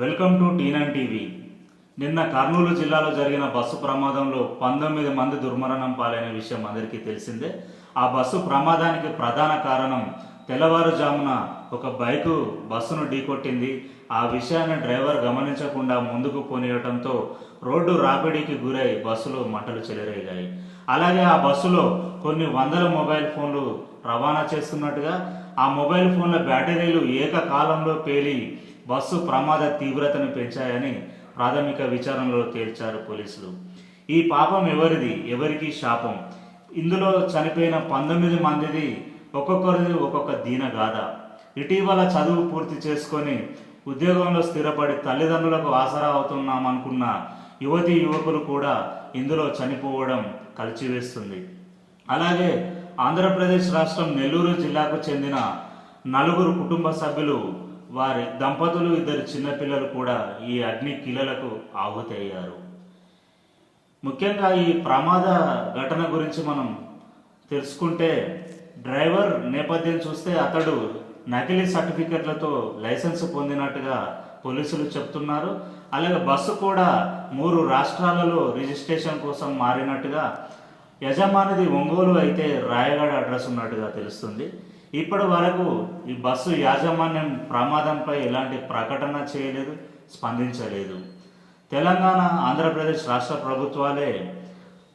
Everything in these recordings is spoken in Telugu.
Welcome to టీనన్ TV. నిన్న కర్నూలు జిల్లాలో జరిగిన బస్సు ప్రమాదంలో పంతొమ్మిది మంది దుర్మరణం పాలైన విషయం అందరికీ తెలిసిందే. ఆ బస్సు ప్రమాదానికి ప్రధాన కారణం తెల్లవారుజామున ఒక బైకు బస్సును ఢీకొట్టింది. ఆ విషయాన్ని డ్రైవర్ గమనించకుండా ముందుకు పోనీయటంతో రోడ్డు రాపిడికి గురై బస్సులో మంటలు చెలరేగాయి. అలాగే ఆ బస్సులో కొన్ని వందల మొబైల్ ఫోన్లు రవాణా చేస్తున్నట్టుగా ఆ మొబైల్ ఫోన్ల బ్యాటరీలు ఏకకాలంలో పేలి బస్సు ప్రమాద తీవ్రతను పెంచాయని ప్రాథమిక విచారణలో తేల్చారు పోలీసులు. ఈ పాపం ఎవరిది? ఎవరికి శాపం? ఇందులో చనిపోయిన పంతొమ్మిది మందిది ఒక్కొక్కరిది ఒక్కొక్క దీన గాథ. ఇటీవల చదువు పూర్తి చేసుకొని ఉద్యోగంలో స్థిరపడి తల్లిదండ్రులకు ఆసరా అవుతున్నామనుకున్న యువతి యువకులు కూడా ఇందులో చనిపోవడం కలిచివేస్తుంది. అలాగే ఆంధ్రప్రదేశ్ రాష్ట్రం నెల్లూరు జిల్లాకు చెందిన నలుగురు కుటుంబ సభ్యులు వారి దంపతులు ఇద్దరు చిన్నపిల్లలు కూడా ఈ అగ్ని కిలలకు ఆహుతయ్యారు ముఖ్యంగా ఈ ప్రమాద ఘటన గురించి మనం తెలుసుకుంటే డ్రైవర్ నేపథ్యం చూస్తే అతడు నకిలీ సర్టిఫికెట్లతో లైసెన్స్ పొందినట్టుగా పోలీసులు చెప్తున్నారు. అలాగే బస్సు కూడా మూడు రాష్ట్రాలలో రిజిస్ట్రేషన్ కోసం మారినట్టుగా యజమానిది ఒంగోలు అయితే రాయగఢ అడ్రస్ ఉన్నట్టుగా తెలుస్తుంది. ఇప్పటి వరకు ఈ బస్సు యాజమాన్యం ప్రమాదంపై ఎలాంటి ప్రకటన చేయలేదు స్పందించలేదు. తెలంగాణ ఆంధ్రప్రదేశ్ రాష్ట్ర ప్రభుత్వాలే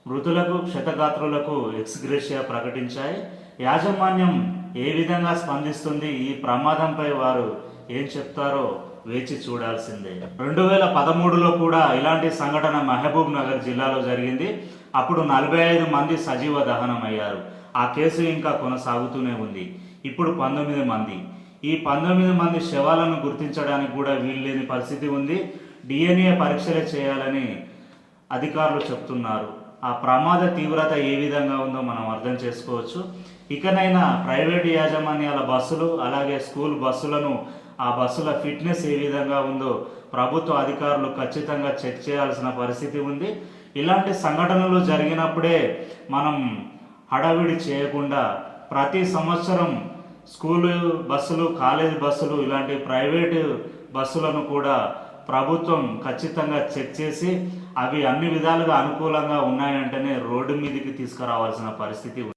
మృతులకు క్షతగాత్రులకు ఎక్స్గ్రేషియా ప్రకటించాయి. యాజమాన్యం ఏ విధంగా స్పందిస్తుంది ఈ ప్రమాదంపై వారు ఏం చెప్తారో వేచి చూడాల్సిందే. రెండు వేల పదమూడులో కూడా ఇలాంటి సంఘటన మహబూబ్ నగర్ జిల్లాలో జరిగింది. అప్పుడు నలభై ఐదు మంది సజీవ దహనం అయ్యారు ఆ కేసు ఇంకా కొనసాగుతూనే ఉంది. ఇప్పుడు పంతొమ్మిది మంది. ఈ పంతొమ్మిది మంది శవాలను గుర్తించడానికి కూడా వీల్లేని పరిస్థితి ఉంది. డిఎన్ఏ పరీక్షలే చేయాలని అధికారులు చెప్తున్నారు. ఆ ప్రమాద తీవ్రత ఏ విధంగా ఉందో మనం అర్థం చేసుకోవచ్చు. ఇకనైనా ప్రైవేట్ యాజమాన్యాల బస్సులు అలాగే స్కూల్ బస్సులను ఆ బస్సుల ఫిట్నెస్ ఏ విధంగా ఉందో ప్రభుత్వ అధికారులు ఖచ్చితంగా చెక్ చేయాల్సిన పరిస్థితి ఉంది. ఇలాంటి సంఘటనలు జరిగినప్పుడే మనం హడావిడి చేయకుండా ప్రతి సంవత్సరం స్కూలు బస్సులు కాలేజీ బస్సులు ఇలాంటి ప్రైవేటు బస్సులను కూడా ప్రభుత్వం ఖచ్చితంగా చెక్ చేసి అవి అన్ని విధాలుగా అనుకూలంగా ఉన్నాయంటేనే రోడ్డు మీదకి తీసుకురావాల్సిన పరిస్థితి ఉంది.